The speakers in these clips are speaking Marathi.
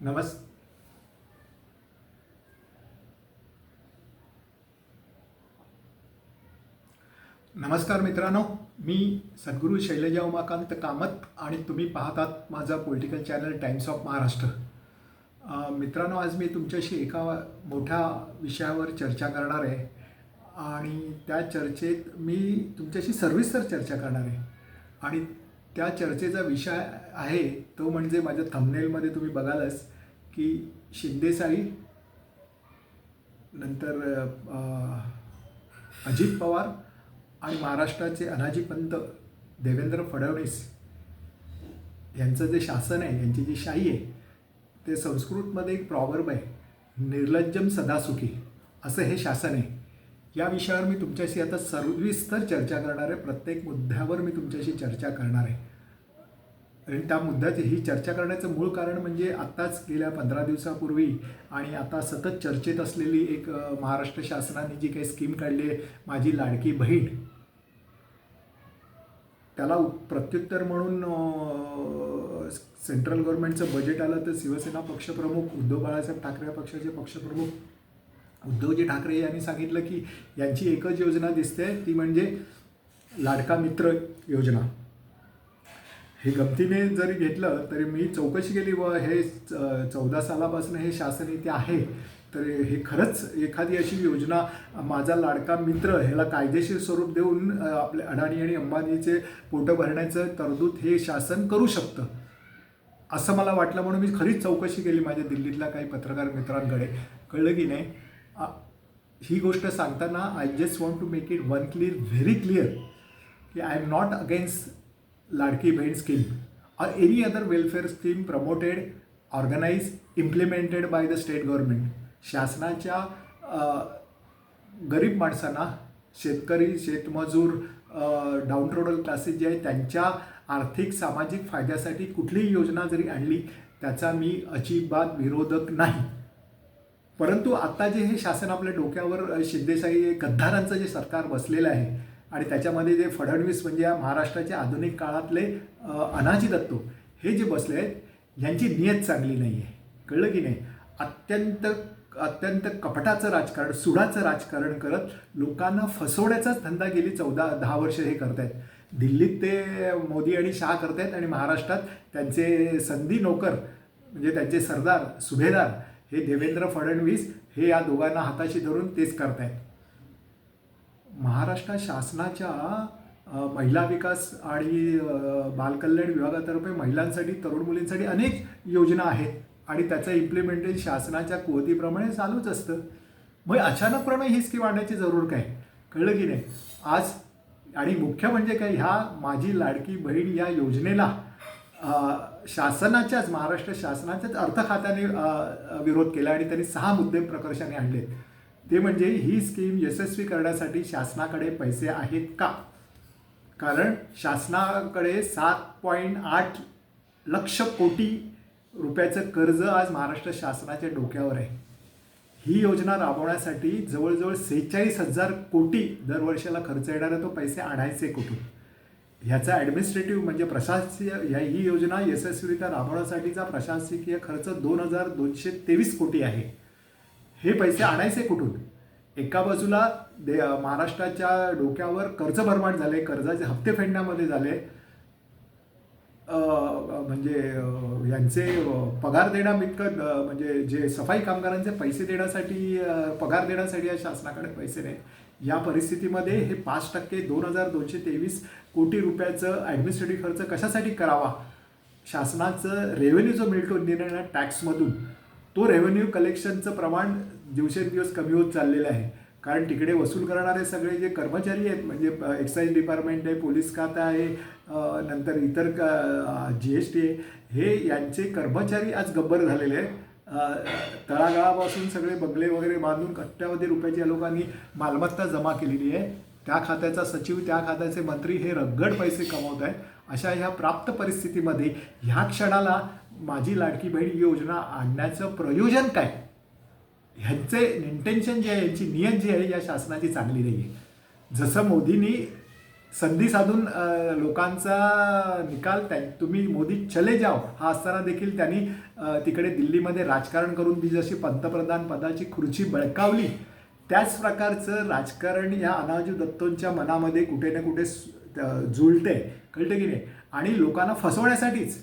नमस् नमस्कार मित्रांनो मी सद्गुरू शैलजा उमाकांत कामत आणि तुम्ही पाहतात माझा political channel Times of Maharashtra मित्रांनो आज मी तुमच्याशी एका मोठ्या विषयावर चर्चा करणार आहे आणि त्या चर्चेत मी तुमच्याशी सर्विस्तर चर्चा करणार आहे. आणि त्या चर्चेचा विषय आहे तो म्हणजे माझ्या थंबनेलमध्ये तुम्ही बघालच की शिंदेसाई नंतर अजित पवार आणि महाराष्ट्राचे अनाजी पंत देवेंद्र फडणवीस यांचं जे शासन आहे यांची जी शाही आहे ते संस्कृतमध्ये एक प्रॉवर्ब आहे निर्लज्जम सदासुखी असं हे शासन आहे. या विषयावर मी तुमच्याशी आता सर्विस्तर चर्चा करणार आहे. प्रत्येक मुद्द्यावर मी तुमच्याशी चर्चा करणार आहे. आणि त्या मुद्द्याची ही चर्चा करण्याचं मूळ कारण म्हणजे आत्ताच गेल्या पंधरा दिवसापूर्वी आणि आता सतत चर्चेत असलेली एक महाराष्ट्र शासनाने जी काही स्कीम काढली आहे माझी लाडकी बहीण. त्याला प्रत्युत्तर म्हणून सेंट्रल गव्हर्नमेंटचं बजेट आलं तर शिवसेना पक्षप्रमुख उद्धव बाळासाहेब ठाकरे पक्षाचे पक्षप्रमुख उद्धवजी ठाकरे यांनी सांगितलं की यांची एकच योजना दिसते ती म्हणजे लाडका मित्र योजना. हे गमतीने जरी घेतलं तरी मी चौकशी केली व हे चौदा सालापासून हे शासन इथे आहे तर हे खरंच एखादी अशी योजना माझा लाडका मित्र ह्याला कायदेशीर स्वरूप देऊन आपले अडाणी आणि अंबानीचे पोटं भरण्याचं तरतूद हे शासन करू शकतं असं मला वाटलं. म्हणून मी खरीच चौकशी केली माझ्या दिल्लीतल्या काही पत्रकार मित्रांकडे. कळलं की नाही? ही गोष्ट सांगताना I just want to make it one clear very clear की I am not against Ladki Bahin scheme or any other welfare scheme promoted organise implemented by the state government शासनाच्या गरीब माणसांना शेतकरी शेतमजूर डाऊन रोडल क्लासेस जे आहेत त्यांच्या आर्थिक सामाजिक फायद्यासाठी कुठलीही योजना जरी आणली त्याचा मी अजिबात विरोधक नाही. परंतु आत्ता जे हे शासन आपल्या डोक्यावर शिंदेशाही गद्दारांचं जे सरकार बसलेलं आहे आणि त्याच्यामध्ये जे फडणवीस म्हणजे या महाराष्ट्राच्या आधुनिक काळातले अनाजी दत्तो हे जे बसले आहेत यांची नियत चांगली नाही आहे कळलं की नाही? अत्यंत अत्यंत कपटाचं राजकारण सुडाचं राजकारण करत लोकांना फसवण्याचाच धंदा गेली चौदा दहा वर्ष हे करत आहेत दिल्लीत ते मोदी आणि शहा करतायत आणि महाराष्ट्रात त्यांचे संधी नोकर म्हणजे त्यांचे सरदार सुभेदार हे देवेंद्र फडणवीस हे या दोघांना हाताशी धरून तेच करतायत. महाराष्ट्र शासनाच्या महिला विकास आणि बालकल्याण विभागातर्फे महिलांसाठी तरुण मुलींसाठी अनेक योजना आहेत आणि त्याचं इम्प्लिमेंटेशन शासनाच्या कुवतीप्रमाणे चालूच असतं. मग अचानकपणे ही स्कीम आणण्याची जरूर काय? कळलं की नाही? आज आणि मुख्य म्हणजे काय? ह्या माझी लाडकी बहीण या योजनेला शासनाच्याच महाराष्ट्र शासनाच्याच अर्थ खात्याने विरोध केला आणि त्यांनी सहा मुद्दे प्रकर्षाने आणले ते म्हणजे ही स्कीम यशस्वी करण्यासाठी शासनाकडे पैसे आहेत का? कारण शासनाकडे सात पॉईंट आठ लक्ष कोटी रुपयाचं कर्ज आज महाराष्ट्र शासनाच्या डोक्यावर आहे. ही योजना राबवण्यासाठी जवळजवळ सेहेचाळीस हजार कोटी दरवर्षाला खर्च येणारा तो पैसे आणायचे कुठून? ह्याचा ॲडमिनिस्ट्रेटिव्ह म्हणजे प्रशासकीय ह्या ही योजना यशस्वीरित्या राबवण्यासाठीचा प्रशासकीय खर्च दोन हजार दोनशे तेवीस कोटी आहे. हे पैसे आणायचे कुठून? एका बाजूला दे महाराष्ट्राच्या डोक्यावर कर्ज भरमाट झाले कर्जाचे हप्ते फेडण्यामध्ये झाले. म्हणजे यांचे पगार देण्यामितकत इतकं म्हणजे जे सफाई कामगारांचे पैसे देण्यासाठी पगार देण्यासाठी या शासनाकडे पैसे नाहीत. या परिस्थितीमध्ये हे पाच टक्के दोन हजार दोनशे तेवीस कोटी रुपयाचं ॲडमिनिस्ट्रेटिव्ह खर्च कशासाठी करावा? शासनाचं रेव्हेन्यू जो मिळतो निर्णय टॅक्समधून तो रेव्हेन्यू कलेक्शनचं प्रमाण दिवसेंदिवस कमी होत चाललेलं आहे. कारण तिकडे वसूल करणारे सगळे जे कर्मचारी आहेत म्हणजे एक्साईज डिपार्टमेंट आहे पोलीस खातं आहे नंतर इतर जी एस टी आहे हे यांचे कर्मचारी आज गब्बर झालेले आहेत. तळागाळापासून सगळे बंगले वगैरे बांधून कट्ट्यावधी रुपयाची या लोकांनी मालमत्ता जमा केलेली आहे. त्या खात्याचा सचिव त्या खात्याचे मंत्री हे रगड पैसे कमवत आहेत. अशा ह्या प्राप्त परिस्थितीमध्ये ह्या क्षणाला माझी लाडकी बहीण योजना आणण्याचं प्रयोजन काय? ह्यांचे इंटेन्शन जे आहे यांची नियत जी आहे या शासनाची चांगली नाही आहे जसं मोदींनी संधी साधून लोकांचा निकाल त्या तुम्ही मोदी चले जाओ हा असताना देखील त्यांनी तिकडे दिल्लीमध्ये राजकारण करून ती जशी पंतप्रधान पदाची खुर्ची बळकावली त्याच प्रकारचं राजकारण या अनाजू दत्तोंच्या मनामध्ये कुठे ना कुठे जुळते कळते की नाही? आणि लोकांना फसवण्यासाठीच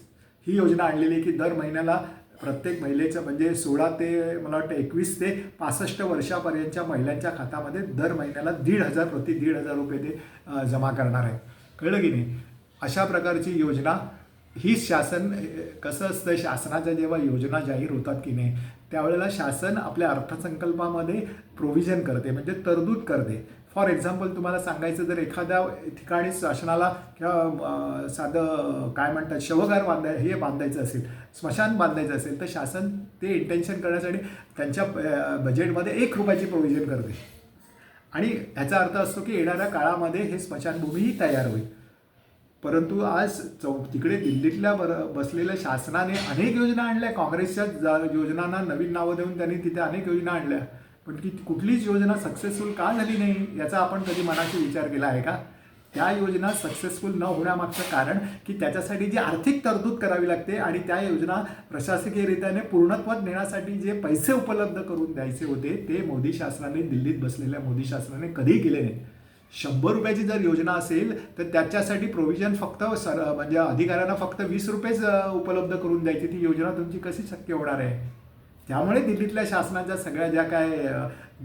ही योजना आणलेली आहे की दर महिन्याला प्रत्येक महिलेचं म्हणजे सोळा ते मला वाटतं एकवीस ते पासष्ट वर्षापर्यंतच्या महिलांच्या खात्यामध्ये दर महिन्याला दीड हजार प्रति दीड हजार रुपये ते जमा करणार आहे कळलं की नाही? अशा प्रकारची योजना ही शासन कसं असतं शासनाच्या जेव्हा योजना जाहीर होतात की नाही त्यावेळेला शासन आपल्या अर्थसंकल्पामध्ये प्रोव्हिजन करते म्हणजे तरतूद करते. फॉर एक्झाम्पल तुम्हाला सांगायचं जर एखाद्या ठिकाणी शासनाला किंवा साधं काय म्हणतात शवघर बांधाय हे बांधायचं असेल स्मशान बांधायचं असेल तर शासन ते इंटेन्शन करण्यासाठी त्यांच्या बजेटमध्ये एक रुपयाची प्रोव्हिजन करते. आणि ह्याचा अर्थ असतो की येणाऱ्या काळामध्ये हे स्मशानभूमीही तयार होईल. परंतु आज चौ तिकडे दिल्लीतल्या बर बसलेल्या शासनाने अनेक योजना आणल्या. काँग्रेसच्या जा योजनांना नवीन नावं देऊन त्यांनी तिथे अनेक योजना आणल्या. पण ती कुठलीच योजना सक्सेसफुल का झाली नाही याचा आपण कधी मनाशी विचार केला आहे का? त्या योजना सक्सेसफुल न होण्यामागचं कारण की त्याच्यासाठी जी आर्थिक तरतूद करावी लागते आणि त्या योजना प्रशासकीयरित्याने पूर्णत्वात नेण्यासाठी जे पैसे उपलब्ध करून द्यायचे होते ते मोदी शासनाने दिल्लीत बसलेल्या मोदी शासनाने कधी केले नाही. शंभर रुपयाची जर योजना असेल तर त्याच्यासाठी प्रोव्हिजन फक्त सर म्हणजे अधिकाऱ्यांना फक्त वीस रुपयेच उपलब्ध करून द्यायची ती योजना तुमची कशी शक्य होणार आहे? त्यामुळे दिल्लीतल्या शासनाच्या सगळ्या ज्या काय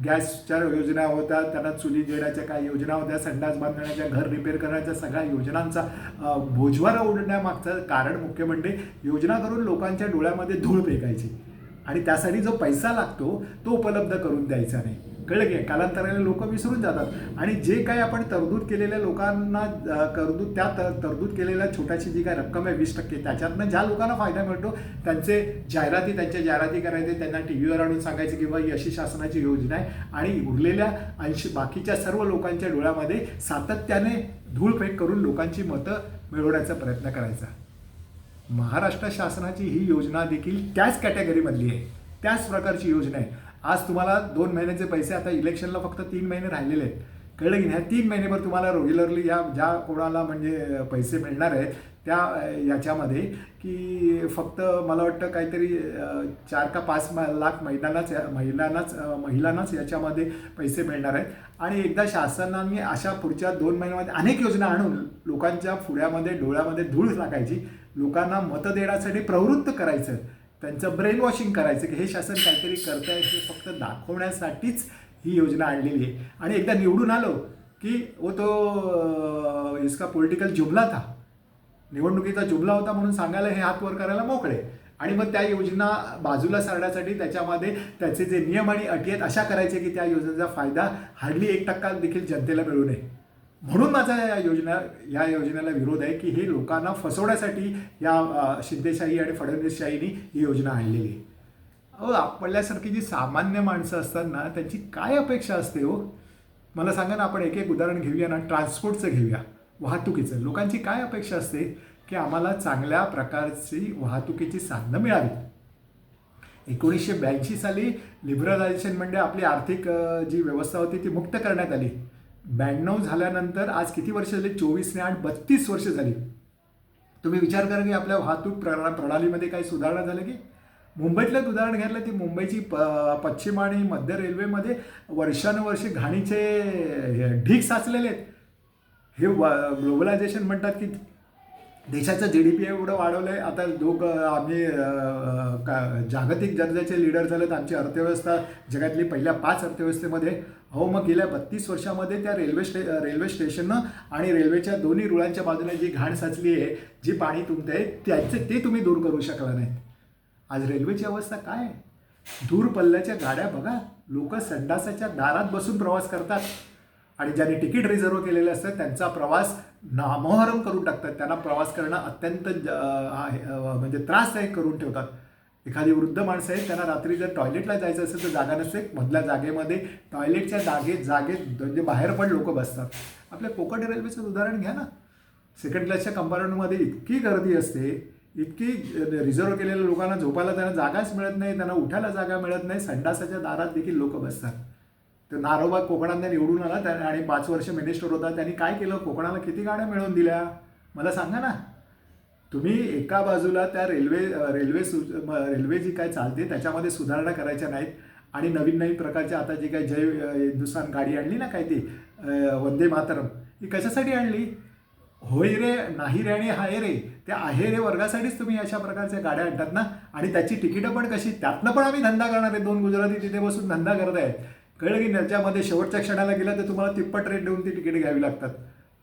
गॅसच्या योजना होत्या त्यांना चुली देण्याच्या काय योजना होत्या संडास बांधण्याच्या घर रिपेअर करण्याच्या सगळ्या योजनांचा अ, बोजवारा उडण्यामागचं कारण मुख्य म्हणजे योजना करून लोकांच्या डोळ्यामध्ये धूळ फेकायची. आणि त्यासाठी जो पैसा लागतो तो उपलब्ध करून द्यायचा नाही. कळलं की कालांतराने लोक विसरून जातात. आणि जे काही आपण तरतूद केलेल्या लोकांना करदूत त्या तर तरतूद केलेल्या छोट्याशी जी काय रक्कम आहे वीस टक्के त्याच्यातनं ज्या लोकांना फायदा मिळतो त्यांचे जाहिराती त्यांच्या जाहिराती करायचे त्यांना टी व्हीवर आणून सांगायचे की बाबा ही अशी शासनाची योजना आहे. आणि उरलेल्या ऐंशी बाकीच्या सर्व लोकांच्या डोळ्यामध्ये सातत्याने धूळफेक करून लोकांची मतं मिळवण्याचा प्रयत्न करायचा. महाराष्ट्र शासनाची ही योजना देखील त्याच कॅटेगरीमधली आहे. त्याच प्रकारची योजना आहे. आज तुम्हाला दोन महिन्याचे पैसे आता इलेक्शनला फक्त तीन महिने राहिलेले आहेत. कळलं की नाही? ह्या तीन महिनेभर तुम्हाला रेग्युलरली या ज्या कोणाला म्हणजे पैसे मिळणार आहेत त्या याच्यामध्ये की फक्त मला वाटतं काहीतरी चार का पाच लाख महिलांनाच महिलांनाच महिलांनाच याच्यामध्ये पैसे मिळणार आहेत. आणि एकदा शासनाने अशा पुढच्या दोन महिन्यामध्ये अनेक योजना आणून लोकांच्या पुढ्यामध्ये डोळ्यामध्ये धूळ टाकायची लोकांना मतं देण्यासाठी प्रवृत्त करायचं. त्यांचं ब्रेन वॉशिंग करायचं की हे शासन काहीतरी करत आहे हे फक्त दाखवण्यासाठीच ही योजना आणलेली आहे. आणि एकदा निवडून आलो की वो तो इसका पॉलिटिकल जुमला था. निवडणुकीचा जुमला होता म्हणून सांगायला हे हात वर करायला मोकळे. आणि मग त्या योजना बाजूला सारण्यासाठी त्याच्यामध्ये त्याचे जे नियम आणि अटी आहेत अशा करायचे की त्या योजनेचा फायदा हार्डली एक टक्का देखील जनतेला मिळू नये. म्हणून माझा या योजना या योजनेला विरोध आहे की हे लोकांना फसवण्यासाठी या सिद्धेशाही शिंदेशाही आणि फडणवीसशाहीनी ही योजना आणलेली आहे. अहो आपल्यासारखी जी सामान्य माणसं असतात ना त्यांची काय अपेक्षा असते हो? मला सांगा ना आपण एक एक उदाहरण घेऊया ना ट्रान्सपोर्टचं घेऊया वाहतुकीचं. लोकांची काय अपेक्षा असते की आम्हाला चांगल्या प्रकारची वाहतुकीची साधनं मिळावी एकोणीसशे ब्याऐंशी साली लिबरलायझेशन म्हणजे आपली आर्थिक जी व्यवस्था होती ती मुक्त करण्यात आली. ब्याण्णव झाल्यानंतर आज किती वर्ष झाली? चोवीस ने आठ बत्तीस वर्ष झाली. तुम्ही विचार करा की आपल्या वाहतूक प्रणा प्रणालीमध्ये काही सुधारणा झाल्या की? मुंबईतलंच उदाहरण घ्यायला ती मुंबईची प पश्चिम आणि मध्य रेल्वेमध्ये वर्षानुवर्षे घाणीचे हे ढीक साचलेले आहेत. हे ग्लोबलायझेशन म्हणतात की देशाचं जी डी पी एवढं वाढवलं आहे आता लोक आम्ही का जागतिक दर्जाचे लीडर झालेत. आमची अर्थव्यवस्था जगातली पहिल्या पाच अर्थव्यवस्थेमध्ये. अहो मग गेल्या बत्तीस वर्षामध्ये त्या रेल्वे स्टे रेल्वे स्टेशननं आणि रेल्वेच्या दोन्ही रुळांच्या बाजूने जी घाण साचली आहे जी पाणी तुमते त्याचे ते तुम्ही दूर करू शकला नाहीत. आज रेल्वेची अवस्था काय? दूर पल्ल्याच्या गाड्या बघा. लोक संडासाच्या दारात बसून प्रवास करतात. आणि ज्यांनी तिकीट रिझर्व केलेले असतात त्यांचा प्रवास नामोहरम करून टाकतात. त्यांना प्रवास करणं अत्यंत ज- आहे- म्हणजे त्रासदायक करून ठेवतात. एखादी वृद्ध माणसं आहेत त्यांना रात्री जर टॉयलेटला जायचं असेल तर जागा नसते. मधल्या जागेमध्ये टॉयलेटच्या जागेत जागेत म्हणजे बाहेर पण लोक बसतात. आपल्या कोकण रेल्वेचं उदाहरण घ्या ना. सेकंड क्लासच्या कंपार्टमेंटमध्ये इतकी गर्दी असते इतकी रिझर्व केलेल्या लोकांना झोपायला त्यांना जागाच मिळत नाही त्यांना उठायला जागा मिळत नाही संडासाच्या दारात देखील लोक बसतात. तर नारोबा कोकणातनं निवडून आला त्या आणि पाच वर्ष मिनिस्टर होता. त्यांनी काय केलं? कोकणाला किती गाड्या मिळवून दिल्या? मला सांगा ना. तुम्ही एका बाजूला त्या रेल्वे रेल्वे सु रेल्वे जी काय चालते त्याच्यामध्ये सुधारणा करायच्या नाहीत. आणि नवीन नवीन प्रकारच्या आता जी काय जय हिंदुस्थान गाडी आणली ना काय ती वंदे मातरम ही कशासाठी आणली? होय रे नाही रे आणि हाय रे. त्या आहे रे वर्गासाठीच तुम्ही अशा प्रकारच्या गाड्या आणतात ना. आणि त्याची तिकीटं पण कशी? त्यातनं पण आम्ही धंदा करणार आहे. दोन गुजराती तिथे बसून धंदा करत आहेत कळलं की त्याच्यामध्ये शेवटच्या क्षणाला गेला तर तुम्हाला तिप्पट रेट देऊन ती तिकीट घ्यावी लागतात.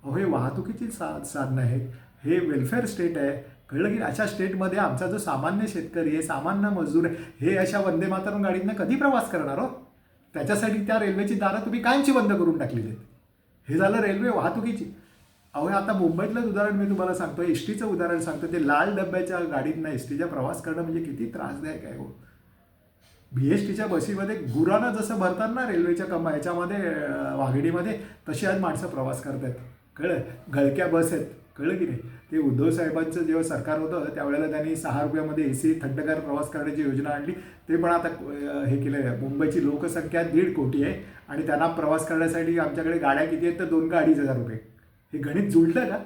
अहो हे वाहतुकीची सा साधनं आहेत हे वेलफेअर स्टेट आहे. कळलं की अशा स्टेटमध्ये आमचा जो सामान्य शेतकरी आहे सामान्य मजूर आहे हे अशा वंदे मातरम गाडींना कधी प्रवास करणार हो? त्याच्यासाठी त्या रेल्वेची दारं तुम्ही कायमची बंद करून टाकलेली आहेत. हे झालं रेल्वे वाहतुकीची. अहो आता मुंबईतलंच उदाहरण मी तुम्हाला सांगतो. एस टीचं उदाहरण सांगतो. ते लाल डब्याच्या गाडीतनं एस टीचा प्रवास करणं म्हणजे किती त्रासदायक आहे हो. बी एस टीच्या बसीमध्ये गुरानं जसं भरतात ना रेल्वेच्या कमा याच्यामध्ये वाघिणीमध्ये तशी आज माणसं प्रवास करत आहेत कळलं? गळक्या बस आहेत. कळलं की नाही? ते उद्धव साहेबांचं जेव्हा सरकार होतं त्यावेळेला त्यांनी सहा रुपयामध्ये ए सी थंडगार प्रवास करण्याची योजना आणली. ते पण आता हे केलं आहे मुंबईची लोकसंख्या दीड कोटी आहे आणि त्यांना प्रवास करण्यासाठी आमच्याकडे गाड्या किती आहेत? तर दोन का अडीच हजार रुपये. हे गणित जुळलं का?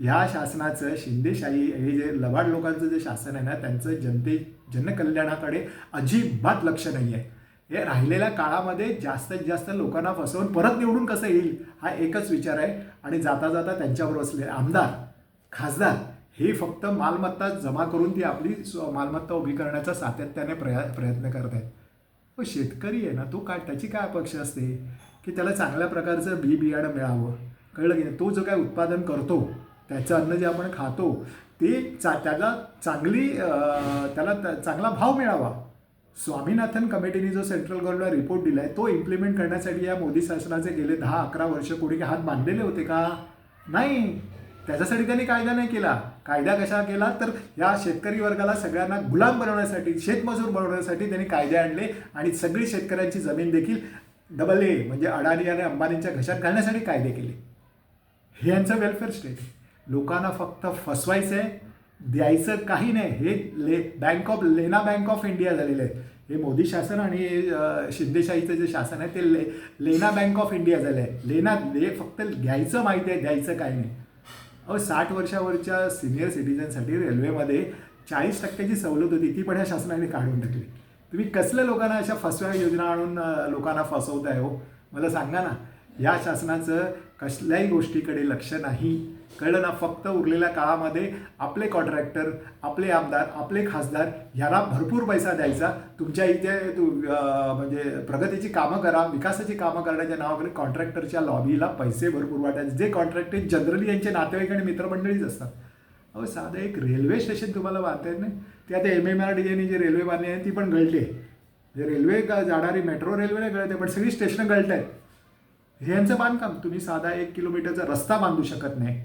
ह्या शासनाचं शिंदेशाही हे जे लवाड लोकांचं जे शासन आहे ना त्यांचं जनते जनकल्याणाकडे अजिबात लक्ष नाही आहे. हे राहिलेल्या काळामध्ये जास्तीत जास्त लोकांना फसवून परत निवडून कसं येईल हा एकच विचार आहे. आणि जाता जाता त्यांच्यावर असले आमदार खासदार हे फक्त मालमत्ता जमा करून ती आपली स्व- मालमत्ता उभी करण्याचा सातत्याने प्रया प्रयत्न करत आहेत. हो शेतकरी आहे ना तो काय त्याची काय अपेक्षा असते? की त्याला चांगल्या प्रकारचं बी बियाणं मिळावं. कळलं की नाही? तो जो काय उत्पादन करतो त्याचं अन्न जे आपण खातो ते चा त्याला चांगली त्याला चांगला भाव मिळावा. स्वामीनाथन कमिटीने जो सेंट्रल गव्हर्नमेंटला रिपोर्ट दिला आहे तो इम्प्लिमेंट करण्यासाठी या मोदी शासनाचे गेले दहा अकरा वर्ष कोणी हात बांधलेले होते का? नाही. त्याच्यासाठी त्यांनी कायदा नाही केला. कायदा कशा केला? तर या शेतकरी वर्गाला सगळ्यांना गुलाम बनवण्यासाठी शेतमजूर बनवण्यासाठी त्यांनी कायदे आणले आणि सगळी शेतकऱ्यांची जमीन देखील डबल ए म्हणजे अडाणी आणि अंबानींच्या घशात घालण्यासाठी कायदे केले. हे यांचं वेलफेअर स्टेट आहे. लोकांना फक्त फसवायचं आहे द्यायचं काही नाही. हे ले बँक ऑफ लेना बँक ऑफ इंडिया झालेलं आहे हे मोदी शासन आणि शिंदेशाहीचं जे शासन आहे ते ले लेना बँक ऑफ इंडिया झालं आहे लेना ले फक्त घ्यायचं माहिती आहे द्यायचं काही नाही. अहो साठ वर्षावरच्या सिनियर सिटीजनसाठी रेल्वेमध्ये चाळीस टक्क्याची सवलत होती ती पण ह्या शासनाने काढून टाकली. तुम्ही कसल्या लोकांना अशा फसव्या योजना आणून लोकांना फसवताय हो? मला सांगा ना. या शासनाचं कसल्याही गोष्टीकडे लक्ष नाही. कळलं ना फक्त उरलेल्या काळामध्ये आपले कॉन्ट्रॅक्टर आपले आमदार आपले खासदार ह्याला भरपूर पैसा द्यायचा. तुमच्या इथे तू म्हणजे प्रगतीची कामं करा विकासाची कामं करण्याच्या नावाखाली कॉन्ट्रॅक्टरच्या लॉबीला पैसे भरपूर वाटायचे. जे कॉन्ट्रॅक्टर जनरली यांचे नातेवाईक आणि मित्रमंडळीच असतात. अहो साधं एक रेल्वे स्टेशन तुम्हाला बांधता येत नाही? ते आता एम एम आर डी एने जी रेल्वे बांधली आहे ती पण गळते. म्हणजे जे रेल्वे जाणारी मेट्रो रेल्वे नाही गळते पण सगळी स्टेशनं गळत आहेत हे यांचं बांधकाम तुम्ही साधा एक किलोमीटरचा रस्ता बांधू शकत नाही.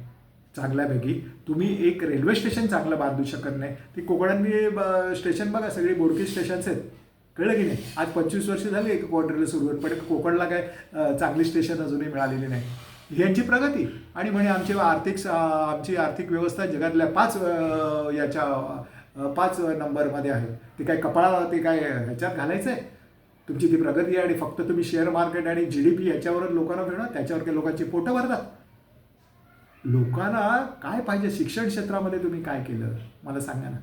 चांगल्यापैकी. तुम्ही एक रेल्वे स्टेशन चांगलं बांधू शकत नाही. ती कोकणातली ब- स्टेशन बघा सगळी बोडकी स्टेशन्स आहेत. कळलं की नाही? आज पंचवीस वर्ष झाली एक क्वार्टरला रेल्वे सुरू पण कोकणला काय चांगली स्टेशन अजूनही मिळालेली नाही. ह्यांची प्रगती. आणि म्हणे आमची आर्थिक आमची आर्थिक व्यवस्था जगातल्या पाच याच्या पाच नंबरमध्ये आहे. ते काय कपाळाला ते काय ह्याच्यात घालायचं आहे तुमची ती प्रगती आहे आणि फक्त तुम्ही शेअर मार्केट आणि जी डी पी याच्यावरच लोकांना मिळणार त्याच्यावर काही लोकांची पोटं भरतात. लोकांना काय पाहिजे? शिक्षण क्षेत्रामध्ये तुम्ही काय केलं? मला सांगा ना.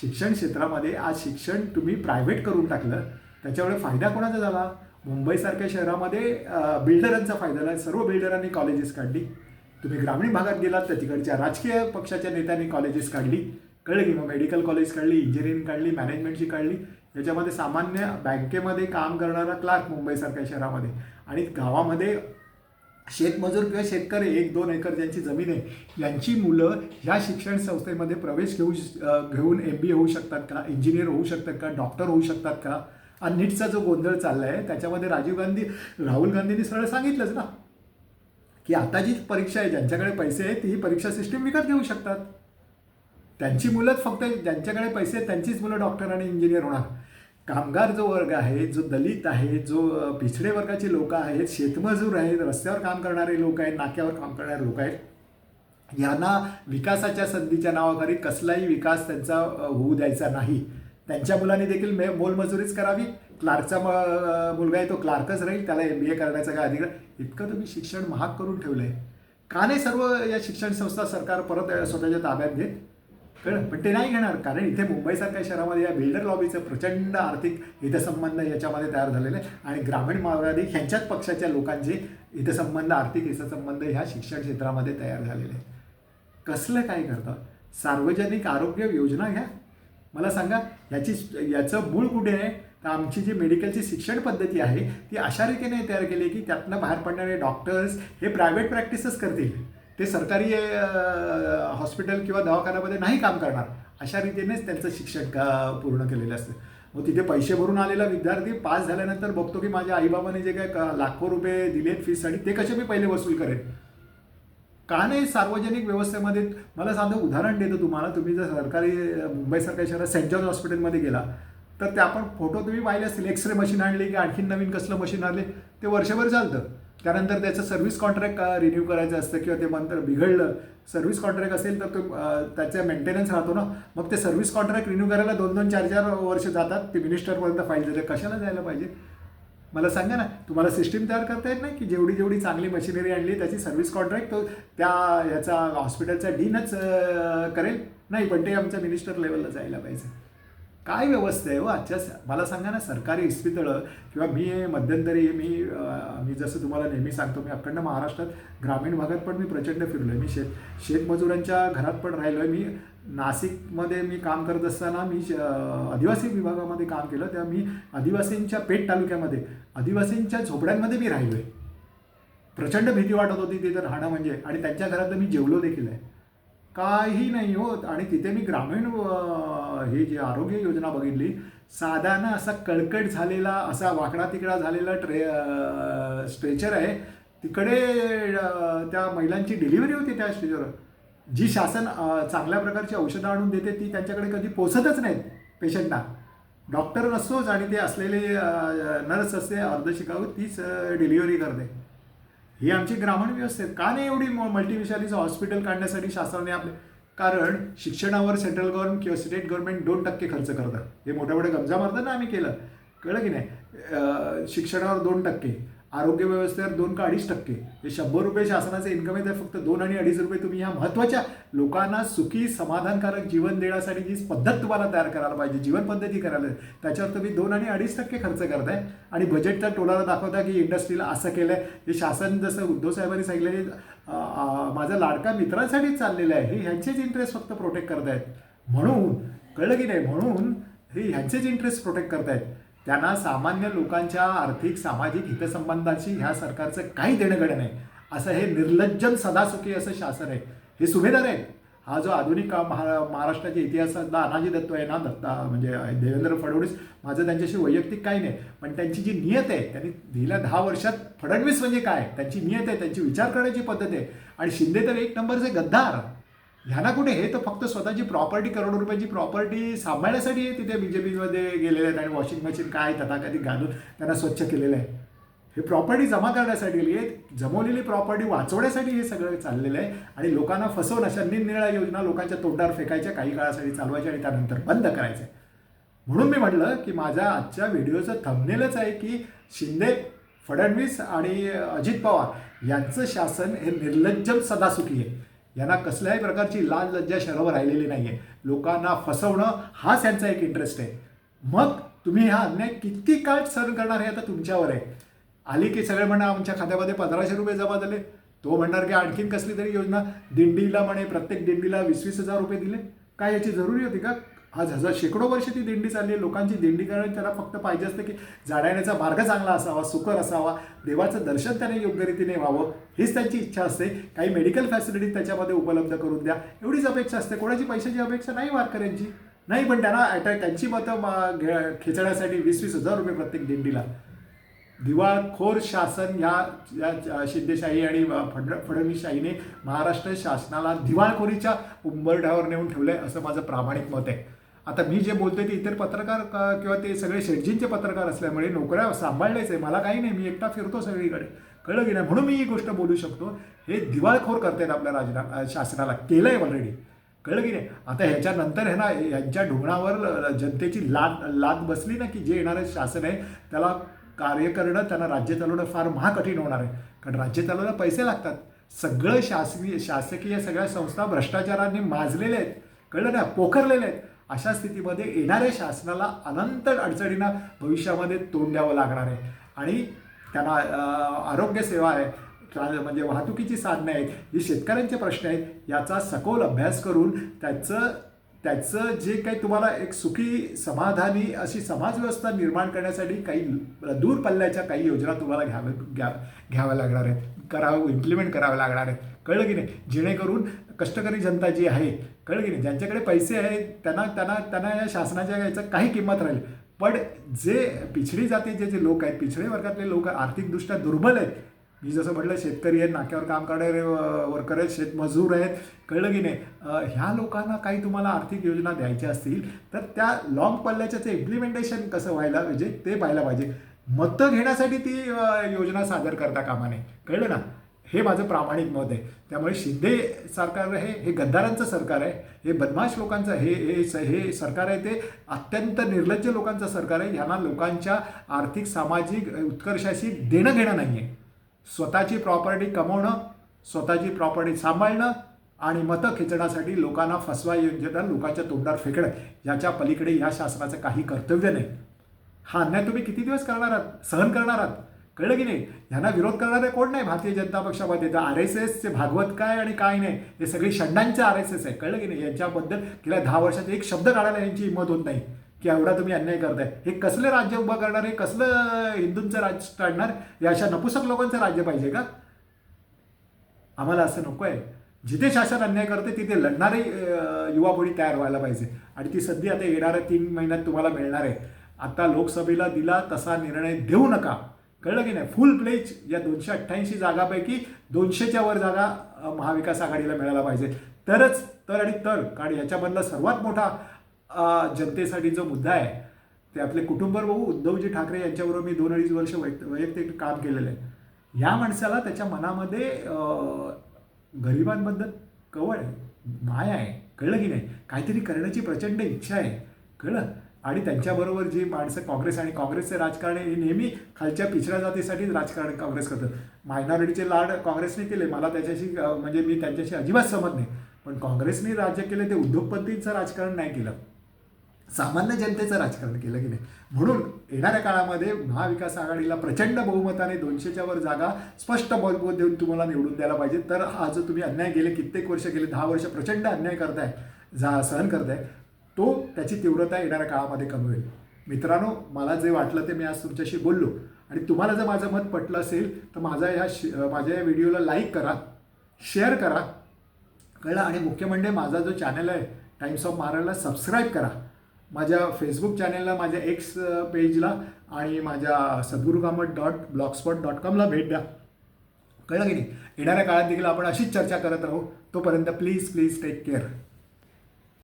शिक्षण क्षेत्रामध्ये आज शिक्षण तुम्ही प्रायव्हेट करून टाकलं त्याच्यामुळे फायदा कोणाचा झाला? मुंबईसारख्या शहरामध्ये बिल्डरांचा फायदा झाला. सर्व बिल्डरांनी कॉलेजेस काढली. तुम्ही ग्रामीण भागात गेलात तर तिकडच्या राजकीय पक्षाच्या नेत्यांनी कॉलेजेस काढली. कळलं की मग मेडिकल कॉलेज काढली इंजिनिअरिंग काढली मॅनेजमेंटची काढली. याच्यामध्ये सामान्य बँकेमध्ये काम करणारा क्लार्क मुंबईसारख्या शहरामध्ये. आणि गावामध्ये शेतमजूर किंवा शेतकरी एक दोन एकर ज्यांची जमीन आहे यांची मुलं ह्या शिक्षण संस्थेमध्ये प्रवेश घेऊ घेऊन एम बी ए होऊ शकतात का? इंजिनियर होऊ शकतात का? डॉक्टर होऊ शकतात का? आणि नीटचा जो गोंधळ चालला आहे त्याच्यामध्ये राजीव गांधी राहुल गांधींनी सरळ सांगितलंच ना की आता जी परीक्षा आहे ज्यांच्याकडे पैसे आहेत ती ही परीक्षा सिस्टीम विकत घेऊ शकतात. त्यांची मुलंच फक्त ज्यांच्याकडे पैसे आहेत त्यांचीच मुलं डॉक्टर आणि इंजिनियर होणार. कामगार जो वर्ग आहे जो दलित आहे जो पिछडे वर्गाचे लोक आहेत शेतमजूर आहेत रस्त्यावर काम करणारे लोक आहेत नाक्यावर काम करणारे लोक आहेत यांना विकासाच्या संधीच्या नावाखाली कसलाही विकास त्यांचा होऊ द्यायचा नाही. त्यांच्या मुलांनी देखील मे मोलमजुरीच करावी. क्लार्कचा म- मुलगा आहे तो क्लार्कच राहील त्याला एम बी ए करण्याचा काय अधिकार? इतकं तुम्ही शिक्षण महाग करून ठेवलं आहे का नाही सर्व या शिक्षण संस्था सरकार परत स्वतःच्या ताब्यात घेत? कळ पण ते नाही घेणार. कारण इथे मुंबईसारख्या शहरामध्ये या बिल्डर लॉबीचं प्रचंड आर्थिक हितसंबंध याच्यामध्ये तयार झालेले आणि ग्रामीण माओवादी ह्यांच्याच पक्षाच्या लोकांचे हितसंबंध आर्थिक हितसंबंध ह्या शिक्षण क्षेत्रामध्ये तयार झालेले कसलं काय करतं? सार्वजनिक आरोग्य योजना घ्या. मला सांगा याची याचं मूळ कुठे आहे? तर आमची जी मेडिकलची शिक्षण पद्धती आहे ती अशा रीतीने तयार केली की त्यातनं बाहेर पडणारे डॉक्टर्स हे प्रायव्हेट प्रॅक्टिसच करतील. ते सरकारी हॉस्पिटल किंवा दवाखान्यामध्ये नाही काम करणार. अशा रीतीनेच त्यांचं शिक्षण का पूर्ण केलेलं असतं. मग तिथे पैसे भरून आलेला विद्यार्थी पास झाल्यानंतर बघतो की माझ्या आईबाबाने जे काय लाखो रुपये दिलेत फीसाठी ते कसे मी पहिले वसूल करेन? का नाही सार्वजनिक व्यवस्थेमध्ये मला साधं उदाहरण देतो तुम्हाला. तुम्ही जर सरकारी मुंबई सरकारी शहरात सेंट जॉर्ज हॉस्पिटलमध्ये गेला तर ते आपण फोटो तुम्ही पाहिले असतील एक्स रे मशीन आणली की आणखीन नवीन कसलं मशीन आणले ते वर्षभर चालतं. त्यानंतर त्याचं सर्व्हिस कॉन्ट्रॅक्ट रिन्यू करायचं असतं किंवा ते नंतर बिघडलं सर्व्हिस कॉन्ट्रॅक्ट असेल तर तो त्याचा मेंटेनन्स राहतो ना. मग ते सर्व्हिस कॉन्ट्रॅक्ट रिन्यू करायला दोन दोन चार चार वर्ष जातात. ते मिनिस्टरपर्यंत फाईल जाते कशाला जायला पाहिजे? मला सांगा ना. तुम्हाला सिस्टीम तयार करता येत नाही की जेवढी जेवढी चांगली मशिनरी आणली त्याची सर्व्हिस कॉन्ट्रॅक्ट तो त्या याचा हॉस्पिटलचा डीनच करेल? नाही पण ते आमच्या मिनिस्टर लेवलला जायला पाहिजे. काय व्यवस्था आहे हो आजच्या मला सांगा ना सरकारी इस्पितळं किंवा मी मध्यंतरी मी मी जसं तुम्हाला नेहमी सांगतो मी अखंड महाराष्ट्रात ग्रामीण भागात पण मी प्रचंड फिरलो आहे मी शेत शेतमजुरांच्या घरात पण राहिलो आहे मी नाशिकमध्ये मी काम करत असताना मी श- आदिवासी विभागामध्ये काम केलं. तेव्हा मी आदिवासींच्या पेठ तालुक्यामध्ये आदिवासींच्या झोपड्यांमध्ये मी राहिलो आहे प्रचंड भीती वाटत होती तिथं राहणं म्हणजे. आणि त्यांच्या घरात मी जेवलो देखील आहे. काही नाही होत. आणि तिथे मी ग्रामीण हे जे आरोग्य योजना बघितली साधारण असा कळकट झालेला असा वाकडा तिकडा झालेला ट्रे स्ट्रेचर आहे. तिकडे त्या महिलांची डिलिव्हरी होती त्या स्टेजवर जी शासन चांगल्या प्रकारची औषधं आणून देते ती त्यांच्याकडे कधी पोचतच नाहीत पेशंटना. डॉक्टर नसतोच आणि ते असलेले नर्स असते अर्धशिकाऊ तीच डिलिव्हरी करते. ही आमची ग्रामीण व्यवस्था आहे का नाही एवढी मल्टीविशालीचं हॉस्पिटल काढण्यासाठी शासनाने आपले कारण शिक्षणावर सेंट्रल गव्हर्नमेंट किंवा स्टेट गव्हर्नमेंट दोन टक्के खर्च करतात. हे मोठ्या मोठ्या गमजा मारतात ना आम्ही केलं. कळलं की नाही? शिक्षणावर दोन टक्के. आरोग्य व्यवस्थेवर दोन का अडीच टक्के. हे शंभर रुपये शासनाचे इन्कम आहे तर फक्त दोन आणि अडीच रुपये तुम्ही ह्या महत्त्वाच्या लोकांना सुखी समाधानकारक जीवन देण्यासाठी जी पद्धत तुम्हाला तयार करायला पाहिजे जीवन पद्धती करायला त्याच्यावर तुम्ही दोन आणि अडीच टक्के खर्च करताय. आणि बजेटच्या टोलाला दाखवता की इंडस्ट्रीला असं केलं आहे हे शासन जसं उद्धव साहेबांनी सांगितलं माझा लाडका मित्रांसाठीच चाललेलं आहे. हे ह्यांचेच इंटरेस्ट फक्त प्रोटेक्ट करतायत. म्हणून कळलं की नाही? म्हणून हे ह्यांचेच इंटरेस्ट प्रोटेक्ट करतायत. त्यांना सामान्य लोकांच्या आर्थिक सामाजिक हितसंबंधाशी ह्या सरकारचं काही देणं घेणं नाही. असं हे निर्लज्जन सदासुखी असं शासन आहे. हे सुभेदार आहे हा जो आधुनिक महा महाराष्ट्राच्या इतिहासातला अनाजी दत्त आहे ना दत्ता म्हणजे देवेंद्र फडणवीस माझं त्यांच्याशी वैयक्तिक काही नाही. पण त्यांची जी नियत आहे त्यांनी गेल्या दहा वर्षात फडणवीस म्हणजे काय? त्यांची नियत आहे त्यांची विचार करण्याची पद्धत आहे. आणि शिंदे तर एक नंबरचे गद्दार. ह्यांना कुठे हे तर फक्त स्वतःची प्रॉपर्टी करोडो रुपयाची प्रॉपर्टी सांभाळण्यासाठी तिथे बी जे पीमध्ये गेलेले आहेत आणि वॉशिंग मशीन काय तथाकथित घालून त्यांना स्वच्छ केलेलं आहे. हे प्रॉपर्टी जमा करण्यासाठी गेली जमवलेली प्रॉपर्टी वाचवण्यासाठी हे सगळं चाललेलं आहे आणि लोकांना फसवून अशा निरनिळ्या योजना लोकांच्या तोंडावर फेकायच्या काही काळासाठी चालवायच्या आणि त्यानंतर बंद करायच्या म्हणून मी म्हटलं की माझ्या आजच्या व्हिडिओचं थंबनेलच आहे की शिंदे फडणवीस आणि अजित पवार यांचं शासन हे निर्लज्जम सदासुखी आहे. यांना कसल्याही प्रकारची लाज लज्जा शरव राहिलेली नाही आहे लोकांना फसवणं हाच यांचा एक इंटरेस्ट आहे. मग तुम्ही हा अन्याय किती काळ सहन करणार हे आता तुमच्यावर आहे. आली की सगळे म्हणा आमच्या खात्यामध्ये पंधराशे रुपये जमा झाले. तो म्हणणार की आणखीन कसली तरी योजना दिंडीला म्हणे प्रत्येक दिंडीला वीस वीस हजार रुपये दिले. काय याची जरुरी होती का? आज हजार शेकडो वर्ष ती दिंडी चालली आहे. लोकांची दिंडी करणे त्याला फक्त पाहिजे असतं की जाण्याचा मार्ग चांगला असावा सुकर असावा. देवाचं दर्शन त्याने योग्य रीतीने व्हावं. हीच त्यांची इच्छा असते. काही मेडिकल फॅसिलिटीज त्याच्यामध्ये उपलब्ध करून द्या. एवढीच अपेक्षा असते. कोणाची पैशाची अपेक्षा नाही वारकऱ्यांची नाही पण त्यांना अटॅक त्यांची मतं घे- खेचण्यासाठी वीस वीस हजार रुपये प्रत्येक दिंडीला. दिवाळखोर शासन या या शिंदेशाही आणि फड फडणवीसशाहीने महाराष्ट्र शासनाला दिवाळखोरीच्या उंबरठ्यावर नेऊन ठेवलं आहे असं माझं प्रामाणिक मत आहे. आता मी जे बोलतोय ते इतर पत्रकार किंवा ते सगळे शेटजींचे पत्रकार असल्यामुळे नोकऱ्या सांभाळलेच आहे. मला काही नाही मी एकटा फिरतो सगळीकडे. कळलं की नाही? म्हणून मी ही गोष्ट बोलू शकतो. हे दिवाळखोर करतायत आपल्या राजना शासनाला. केलं आहे ऑलरेडी कळलं की नाही? आता ह्याच्यानंतर आहे ना यांच्या ढोंगणावर जनतेची लाद लाद बसली ना की जे येणारं शासन आहे त्याला कार्य करणं त्यांना राज्य चालवणं फार महाकठीण होणार आहे. कारण राज्य चालवणं पैसे लागतात. सगळं शासकीय शासकीय सगळ्या संस्था भ्रष्टाचाराने माजलेल्या आहेत. कळलं ना? पोखरलेल्या आहेत. अशा स्थितीमध्ये येणाऱ्या शासनाला अनंत अडचणींना भविष्यामध्ये तोंड द्यावं लागणार आहे. आणि त्यांना आरोग्यसेवा आरोग्य सेवा आहे म्हणजे वाहतुकीची साधनं आहेत जी शेतकऱ्यांचे प्रश्न आहेत याचा सखोल अभ्यास करून त्याचं त्याचं जे काही तुम्हाला एक सुखी समाधानी अशी समाजव्यवस्था निर्माण करण्यासाठी काही दूर पल्ल्याच्या काही योजना तुम्हाला घ्याव्या घ्या घ्याव्या लागणार आहेत. करावं इम्प्लिमेंट कराव्या लागणार आहेत. कळलं की नाही? जेणेकरून कष्टकरी जनता जी आहे कळलं की नाही ज्यांच्याकडे पैसे आहेत त्यांना त्यांना त्यांना या शासनाच्या याचं काही किंमत राहील. पण जे पिछडी जातीचे जे लोक आहेत पिछडे वर्गातले लोक आर्थिकदृष्ट्या दुर्बल आहेत. मी जसं म्हटलं शेतकरी आहेत नाक्यावर काम करणारे वर्कर आहेत शेतमजूर आहेत कळलं की नाही ह्या लोकांना काही तुम्हाला आर्थिक योजना द्यायच्या असतील तर त्या लॉंग पल्ल्याच्या ते इम्प्लिमेंटेशन कसं व्हायला पाहिजे ते पाहायला पाहिजे. मतं घेण्यासाठी ती योजना सादर करता कामा नये. कळलं ना? हे माझं प्रामाणिक मत आहे. त्यामुळे शिंदे सरकार हे हे गद्दारांचं सरकार आहे हे बदमाश लोकांचं हे हे स- हे सरकार आहे ते अत्यंत निर्लज्ज लोकांचं सरकार आहे. ह्यांना लोकांच्या आर्थिक सामाजिक उत्कर्षाशी देणं घेणं नाही आहे स्वतःची प्रॉपर्टी कमवणं स्वतःची प्रॉपर्टी सांभाळणं आणि मतं खेचण्यासाठी लोकांना फसवा योजना लोकांच्या तोंडावर फेकणं याच्या पलीकडे या शासनाचं काही कर्तव्य नाही. हा अन्याय तुम्ही किती दिवस करणार आहात? सहन करणार आहात? कळलं की नाही? ह्यांना विरोध करणारे कोण नाही? भारतीय जनता पक्षामध्ये तर आर एस एसचे भागवत काय आणि काय नाही? हे सगळी षंडांचे आर एस एस आहे. कळलं की नाही? यांच्याबद्दल गेल्या दहा वर्षात एक शब्द काढायला यांची हिंमत होत नाही. की एवढा तुम्ही अन्याय करताय. हे कसले राज्य उभं करणार? हे कसलं हिंदूंचं राज्य काढणार या अशा नपुसक लोकांचं राज्य पाहिजे का? आम्हाला असं नको आहे जिथे शासन अन्याय करते तिथे लढणारी युवा पिढी तयार व्हायला पाहिजे. आणि ती संधी आता येणाऱ्या तीन महिन्यात तुम्हाला मिळणार आहे. आता लोकसभेला दिला तसा निर्णय देऊ नका. कळलं की नाही? फुल प्लेज या दोनशे अठ्ठ्याऐंशी जागापैकी दोनशेच्या वर जागा महाविकास आघाडीला मिळायला पाहिजे. तरच तर आणि तर कारण याच्यामधला सर्वात मोठा जनतेसाठी जो मुद्दा आहे ते आपले कुटुंबप्रभू उद्धवजी ठाकरे यांच्याबरोबर मी दोन अडीच वर्ष वैयक्तिक काम केलेलं आहे. या माणसाला त्याच्या मनामध्ये गरिबांबद्दल कवळ आहे माय आहे कळलं की नाही? काहीतरी करण्याची प्रचंड इच्छा आहे कळलं? आणि त्यांच्याबरोबर जी माणसं काँग्रेस आणि काँग्रेसचे राजकारण हे नेहमी खालच्या पिछड्या जातीसाठीच राजकारण काँग्रेस करतं मायनॉरिटीचे लाड काँग्रेसने केले मला त्याच्याशी म्हणजे मी त्यांच्याशी अजिबात सहमत नाही. पण काँग्रेसने राज्य केले ते उद्योगपतींचं राजकारण नाही केलं. सामान्य जनतेचं राजकारण केलं की नाही. म्हणून येणाऱ्या काळामध्ये महाविकास आघाडीला प्रचंड बहुमताने दोनशेच्या वर जागा स्पष्ट बहुमत देऊन तुम्हाला निवडून द्यायला पाहिजे. तर हा जो तुम्ही अन्याय गेले कित्येक वर्ष गेले दहा वर्ष प्रचंड अन्याय करताय जा सहन करताय. तो त्याची तीव्रता येणाऱ्या काळामध्ये कमी होईल. मित्रांनो मला जे वाटलं ते मी आज तुमच्याशी बोललो. आणि तुम्हाला जर माझं मत पटलं असेल तर माझा ह्या शे माझ्या या व्हिडिओला लाईक करा शेअर करा. कळलं? आणि मुख्य म्हणजे माझा जो चॅनल आहे टाइम्स ऑफ महाराष्ट्रला सबस्क्राईब करा. माझ्या फेसबुक चॅनलला माझ्या एक्स पेजला आणि माझ्या Sadguru Kamat dot blogspot dot कॉमला भेट द्या. कळलं की नाही? येणाऱ्या काळात देखील आपण अशीच चर्चा करत राहू. तोपर्यंत प्लीज प्लीज टेक केअर